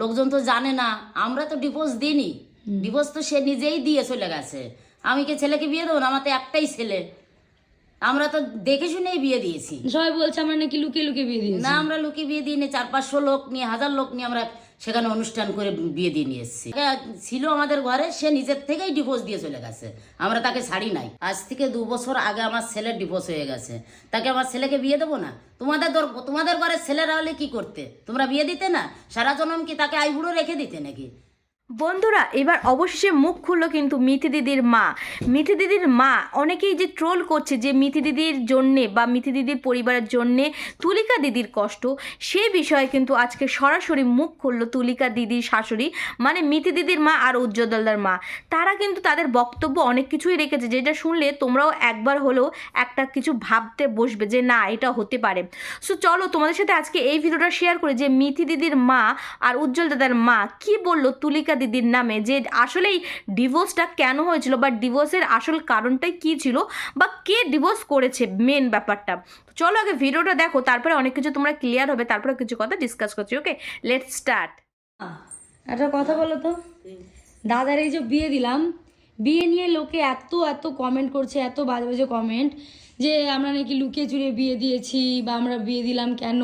লোকজন তো জানে না আমরা তো ডিভোর্স দিইনি। ডিভোর্স তো সে নিজেই দিয়ে চলে গেছে। আমি কি ছেলেকে বিয়ে দেবো না? আমার তো একটাই ছেলে। আমরা তো দেখে শুনেই বিয়ে দিয়েছি। সবাই বলছে আমরা নাকি লুকিয়ে লুকিয়ে বিয়ে দিয়েছি। না আমরা লুকিয়ে বিয়ে দিইনি। চার পাঁচশো লোক নিয়ে হাজার লোক নিয়ে আমরা সেখানে অনুষ্ঠান করে বিয়ে দিয়ে নিয়ে এসেছি। ছিল আমাদের ঘরে, সে নিজের থেকেই ডিভোর্স দিয়ে চলে গেছে। আমরা তাকে ছাড়ি নাই। আজ থেকে দু বছর আগে আমার ছেলের ডিভোর্স হয়ে গেছে। তাকে আমার ছেলেকে বিয়ে দেবো না? তোমাদের দর তোমাদের ঘরে ছেলেরা হলে কি করতে? তোমরা বিয়ে দিতে না? সারা জনম কি তাকে আইবুড়ো রেখে দিতে নাকি? বন্ধুরা, এবার অবশেষে মুখ খুললো কিন্তু মিথি দিদির মা। মিথি দিদির মা অনেকেই যে ট্রোল করছে যে মিথি দিদির জন্যে বা মিথি দিদির পরিবারের জন্যে তুলিকা দিদির কষ্ট, সে বিষয়ে কিন্তু আজকে সরাসরি মুখ খুললো তুলিকা দিদির শাশুড়ি মানে মিথি দিদির মা আর উজ্জ্বলদার মা। তারা কিন্তু তাদের বক্তব্য অনেক কিছুই রেখেছে, যেটা শুনলে তোমরাও একবার হলেও একটা কিছু ভাবতে বসবে যে না, এটা হতে পারে। সো চলো তোমাদের সাথে আজকে এই ভিডিওটা শেয়ার করি যে মিথি দিদির মা আর উজ্জ্বল দাদার মা কি বলল তুলিকা দিদির নামে যে আসলেই ডিভোর্সটা কেন হয়েছিল বা ডিভোর্সের আসল কারণটাই কি ছিল বা কে ডিভোর্স করেছে মেন ব্যাপারটা। চলো আগে ভিডিওটা দেখো তারপরে অনেক কিছু তোমরা ক্লিয়ার হবে তারপরে কিছু কথা ডিসকাস করছি ওকে লেট স্টার্ট একটা কথা বলো তো? দাদার এই যে বিয়ে দিলাম বিয়ে নিয়ে লোকে এত এত কমেন্ট করছে এত বাজে বাজে কমেন্ট যে আমরা নাকি লুকিয়ে চুরিয়ে বিয়ে দিয়েছি বা আমরা বিয়ে দিলাম কেন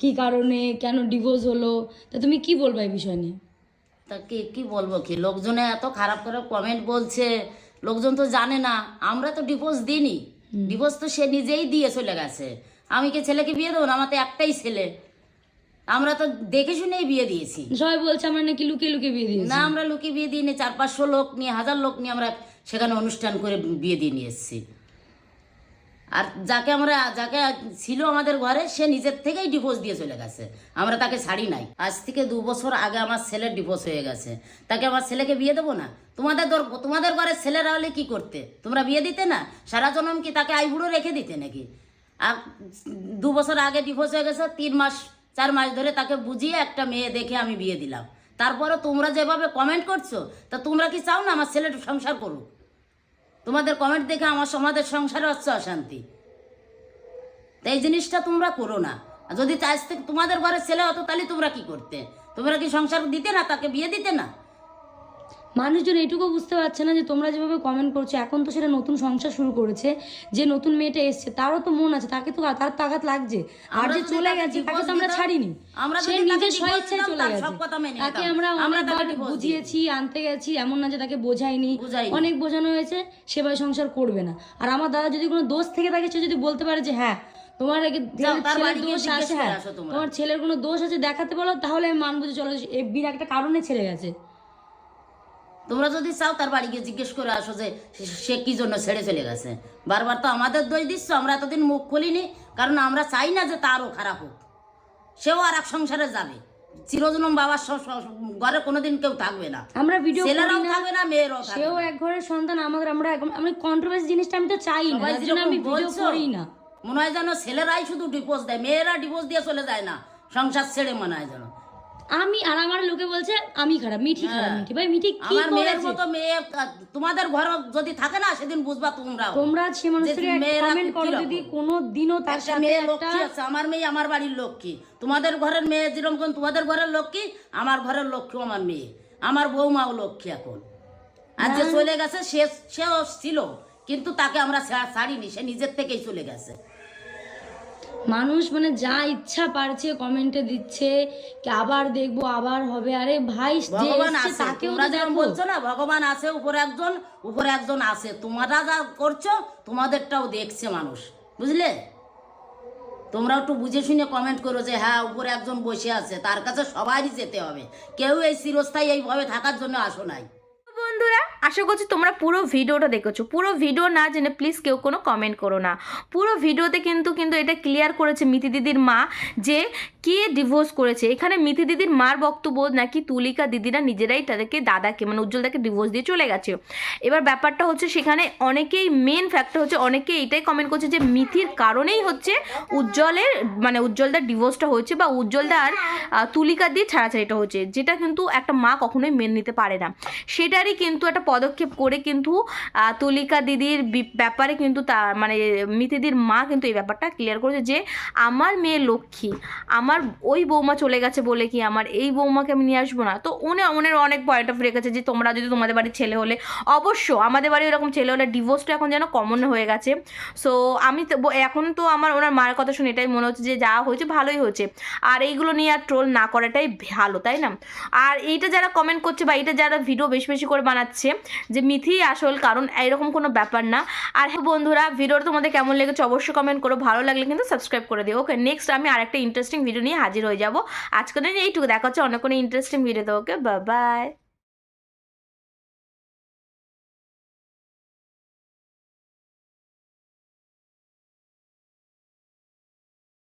কি কারণে কেন ডিভোর্স হলো? তা তুমি কি বলবা এই বিষয় নিয়ে? তা কি কি বলব কি? লোকজনে এত খারাপ খারাপ কমেন্ট বলছে লোকজন তো জানে না। আমরা তো ডিভোর্স দিইনি। ডিভোর্স তো সে নিজেই দিয়ে চলে গেছে। আমি কি ছেলেকে বিয়ে দেবো না? আমার তো একটাই ছেলে। আমরা তো দেখে শুনেই বিয়ে দিয়েছি। সবাই বলছে আমরা নাকি লুকিয়ে লুকিয়ে বিয়ে দিয়েছি। না আমরা লুকিয়ে বিয়ে দিইনি। চার পাঁচশো লোক নিয়ে হাজার লোক নিয়ে আমরা সেখানে অনুষ্ঠান করে বিয়ে দিয়ে নিয়ে এসেছি। আর যাকে আমরা, যাকে ছিল আমাদের ঘরে, সে নিজের থেকেই ডিভোর্স দিয়ে চলে গেছে। আমরা তাকে ছাড়ি নাই। আজ থেকে দু বছর আগে আমার ছেলের ডিভোর্স হয়ে গেছে। তাকে আমার ছেলেকে বিয়ে দেবো না? তোমাদের দর- তোমাদের ঘরে ছেলেরা হলে কি করতে? তোমরা বিয়ে দিতে না? সারা জনম কি তাকে আইবুড়ো রেখে দিতে নাকি? আর দু বছর আগে ডিভোর্স হয়ে গেছে, তিন মাস, চার মাস ধরে তাকে বুঝিয়ে একটা মেয়ে দেখে আমি বিয়ে দিলাম। তারপরে তোমরা যেভাবে কমেন্ট করছ, তা তোমরা কি চাও না আমার ছেলে সংসার করুক? তোমাদের কমেন্ট দেখে আমার সমাজের সংসারে হচ্ছে অশান্তি। তাই এই জিনিসটা তোমরা করো না। যদি আজ থেকে তোমাদের ঘরে ছেলে হতো, তাহলে তোমরা কি করতে? তোমরা কি সংসার দিতে না, তাকে বিয়ে দিতে না? মানুষজন এইটুকু বুঝতে পারছে না যে তোমরা যেভাবে কমেন্ট করছ এখন তো সেটা নতুন সংসার শুরু করেছে যে নতুন মেয়েটা এসছে তারও তো মন আছে তাকে তো তার তো আঘাত লাগছে। আর যে চলে গেছে তাকে তো আমরা ছাড়িনি। সে তাকে নিজের স্বেচ্ছায় চলে গেছে সব কথা তাকে আমরা অনেকবার বুঝিয়েছি আনতে গেছি এমন না যে তাকে বোঝাইনি। অনেক বোঝানো হয়েছে সেভাবে সংসার করবে না। আর আমার দাদা যদি কোনো দোষ থেকে থাকে সে যদি বলতে পারে যে হ্যাঁ তোমার ছেলের দোষ আছে হ্যাঁ তোমার। ছেলের কোনো দোষ আছে দেখাতে বলো তাহলে আমি মানবো যে চলো এফবির একটা কারণে ছেড়ে গেছে। তোমরা যদি চাও তার বাড়ি গিয়ে জিজ্ঞেস করে আসো যে সে- কি জন্য ছেড়ে চলে গেছে। বারবার তো আমাদের দোষ দিচ্ছ আমরা এতদিন মুখ খুলিনি কারণ আমরা চাই না যে তারও খারাপ হোক। সেও আর এক সংসারে যাবে। চিরজনম বাবার ঘরে কোনোদিন কেউ থাকবে না। আমরা ভিডিও ছেলেরাও থাকবে না মেয়েরাও থাকবে সেও এক ঘরের সন্তান আমাদের আমরা আমি কন্ট্রোভার্সি জিনিসটা আমি তো চাই না আমি ভিডিও করি না। মনে হয় যেন ছেলেরাই শুধু ডিভোর্স দেয় মেয়েরা ডিভোর্স দিয়ে চলে যায় না। সংসার ছেড়ে মনে হয় যেন। আমি আর আমার লোকে বলছে আমি খারাপ মিঠি খারাপ মিঠি। ভাই মিঠি কি হ্যাঁ। আমার মেয়ের মতো মেয়ে তোমাদের ঘর যদি থাকে না সেদিন বুঝবা তোমরাও। তোমরা সে মেয়েরা কমেন্ট করো যদি কোনো দিনও তার সাথে মেয়ে লক্ষ্মী আছে? আমার মেয়ে আমার বাড়ির লক্ষ্মী তোমাদের ঘরের মেয়ে যেরকম তোমাদের ঘরের লক্ষ্মী আমার ঘরের লক্ষ্মী আমার মেয়ে। আমার বৌমাও লক্ষ্মী এখন? আর যে চলে গেছে সে সেও ছিল কিন্তু তাকে আমরা ছাড়িনি সে নিজের থেকেই চলে গেছে। মানুষ মানে যা ইচ্ছা পারছে কমেন্টে দিচ্ছে কি আবার দেখব আবার হবে। আরে ভাই ভগবান আছে তাকেও বলছো না ভগবান আছে উপরে একজন উপরে একজন আছে তোমরা যা করছ তোমাদেরটাও দেখছে মানুষ। বুঝলে? তোমরা একটু বুঝে শুনে কমেন্ট করো যে হ্যাঁ উপরে একজন বসে আছে তার কাছে সবারই যেতে হবে। কেউ এই চিরস্থায়ী এইভাবে থাকার জন্য আসো নাই। বন্ধুরা আশা করছি তোমরা পুরো ভিডিওটা দেখেছ। পুরো ভিডিও না জেনে প্লিজ কেউ কোনো কমেন্ট করো না। পুরো ভিডিওতে কিন্তু কিন্তু এটা ক্লিয়ার করেছে মিতি দিদির মা যে কে ডিভোর্স করেছে। এখানে মিতি দিদির মার বক্তব্য নাকি তুলিকা দিদিরা নিজেরাই তাদেরকে, দাদাকে মানে উজ্জ্বলদাকে ডিভোর্স দিয়ে চলে গেছে। এবার ব্যাপারটা হচ্ছে সেখানে অনেকেই মেন ফ্যাক্টর হচ্ছে অনেকে এটাই কমেন্ট করছে যে মিথির কারণেই হচ্ছে উজ্জ্বলের মানে উজ্জ্বলদার ডিভোর্সটা হয়েছে বা উজ্জ্বলদার তুলিকা দিয়ে ছাড়াছাড়িটা হচ্ছে। যেটা কিন্তু একটা মা কখনোই মেনে নিতে পারে না। সেটারই কিন্তু একটা পদক্ষেপ করে কিন্তু তুলিকা দিদির ব্যাপারে কিন্তু তা মানে মিতিদির মা কিন্তু এই ব্যাপারটা ক্লিয়ার করেছে যে, আমার মেয়ে লক্ষ্মী, আমার ওই বৌমা চলে গেছে বলে কি আমার এই বৌমাকে আমি নিয়ে আসব না? তো উনি, উনের অনেক পয়েন্ট অফ রেখেছে যে, তোমরা যদি তোমাদের বাড়ির ছেলে হলে, অবশ্য আমাদের বাড়ি এরকম ছেলে হলে ডিভোর্সটা এখন যেন কমন হয়ে গেছে। সো আমি এখন তো আমার ওনার মায়ের কথা শুনে এটাই মনে হচ্ছে যে, যা হয়েছে ভালোই হয়েছে। আর এইগুলো নিয়ে আর ট্রোল না করাটাই ভালো, তাই না? আর এইটা যারা কমেন্ট করছে বা এটা যারা ভিডিও বেশি বেশি করে বানাচ্ছে যে মিথি আসল, কারণ এরকম কোনো ব্যাপার না। আর হ্যাঁ বন্ধুরা, ভিডিওটা তোমাদের কেমন লেগেছে অবশ্যই কমেন্ট করো, ভালো লাগলে কিন্তু সাবস্ক্রাইব করে দিও। ওকে নেক্সট আমি আরেকটা ইন্টারেস্টিং ভিডিও নিয়ে হাজির হয়ে যাব। আজকের এইটুকু, দেখা হচ্ছে অনেক কোনো ইন্টারেস্টিং ভিডিও দেবো ওকে বাই